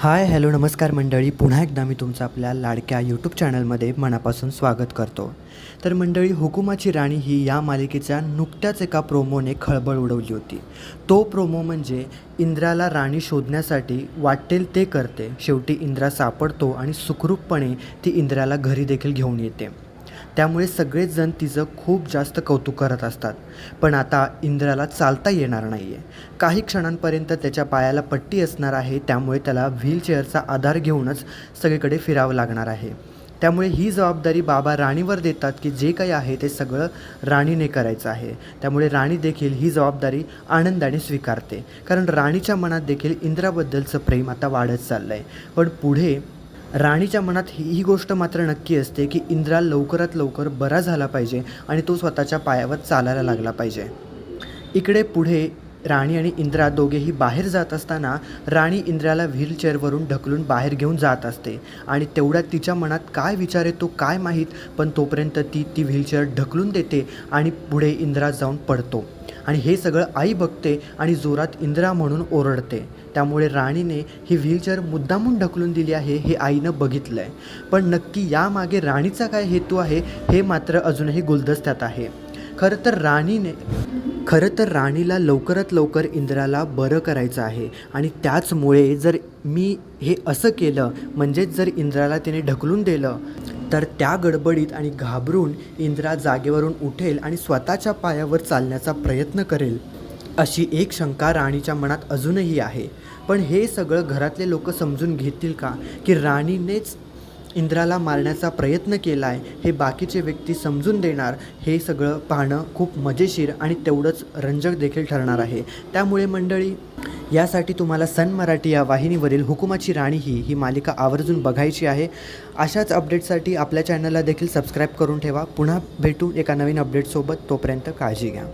Hi hello नमस्कार मंडळी. पुन्हा एकदा मी तुमचं आपल्या लाडक्या यूट्यूब चॅनलमध्ये मनापासून स्वागत करतो. तर मंडळी हुकुमाची राणी ही या मालिकेच्या नुकत्याच एका प्रोमोने खळबळ उडवली होती. तो प्रोमो म्हणजे इंद्राला राणी शोधण्यासाठी वाटेल ते करते. शेवटी इंद्रा सापडतो आणि सुखरूपपणे ती इंद्राला घरी देखील घेऊन येते. त्यामुळे सगळेजण तिचं खूप जास्त कौतुक करत असतात. पण आता इंद्राला चालता येणार नाही आहे काही क्षणांपर्यंत त्याच्या पायाला पट्टी असणार आहे त्यामुळे त्याला व्हीलचेअरचा आधार घेऊनच सगळीकडे फिरावं लागणार आहे. त्यामुळे ही जबाबदारी बाबा राणीवर देतात की जे काही आहे ते सगळं राणीने करायचं आहे. त्यामुळे राणी देखील ही जबाबदारी आनंदाने स्वीकारते. कारण राणीच्या मनात देखील इंद्राबद्दलचं प्रेम आता वाढत चाललं आहे पण पुढे राणीच्या मनात ही ही गोष्ट मात्र नक्की असते की इंद्रा लवकरात लवकर बरा झाला पाहिजे आणि तो स्वतःच्या पायावर चालायला लागला पाहिजे. इकडे पुढे राणी आणि इंद्रा दोघेही बाहेर जात असताना राणी इंद्राला व्हीलचेअरवरून ढकलून बाहेर घेऊन जात असते. आणि तेवढ्यात तिच्या मनात काय विचार येतो काय माहीत पण तोपर्यंत ती ती व्हीलचेअर ढकलून देते आणि पुढे इंद्रा जाऊन पडतो. आणि हे सगळं आई बघते आणि जोरात इंद्रा म्हणून ओरडते. त्यामुळे राणीने ही व्हीलचेअर मुद्दामून ढकलून दिली आहे हे आईनं बघितलं आहे पण नक्की यामागे राणीचा काय हेतू आहे हे मात्र अजूनही गुलदस्त्यात आहे. खरं तर राणीने खरं तर राणीला लवकरात लवकर इंद्राला बरं करायचं आहे. आणि त्याचमुळे जर मी हे असं केलं म्हणजेच जर इंद्राला तिने ढकलून दिलं तर त्या गडबडीत आणि घाबरून इंद्रा जागेवरून उठेल आणि स्वतःच्या पायावर चालण्याचा प्रयत्न करेल. अशी एक शंका राणीच्या मनात अजूनही आहे. पण हे सगळं घरातले लोक समजून घेतील का की राणीनेच इंद्राला मारण्याचा प्रयत्न केला आहे हे बाकीचे व्यक्ती समजून देणार हे सगळं पाहणं खूप मजेशीर आणि तेवढंच रंजक देखील ठरणार आहे. त्यामुळे मंडळी यासाठी तुम्हाला सन मराठी या वाहिनीवरील हुकुमाची राणी ही ही मालिका आवर्जून बघायची आहे. अशाच अपडेटसाठी आपल्या चॅनलला देखील सबस्क्राईब करून ठेवा. पुन्हा भेटू एका नवीन अपडेटसोबत तोपर्यंत काळजी घ्या.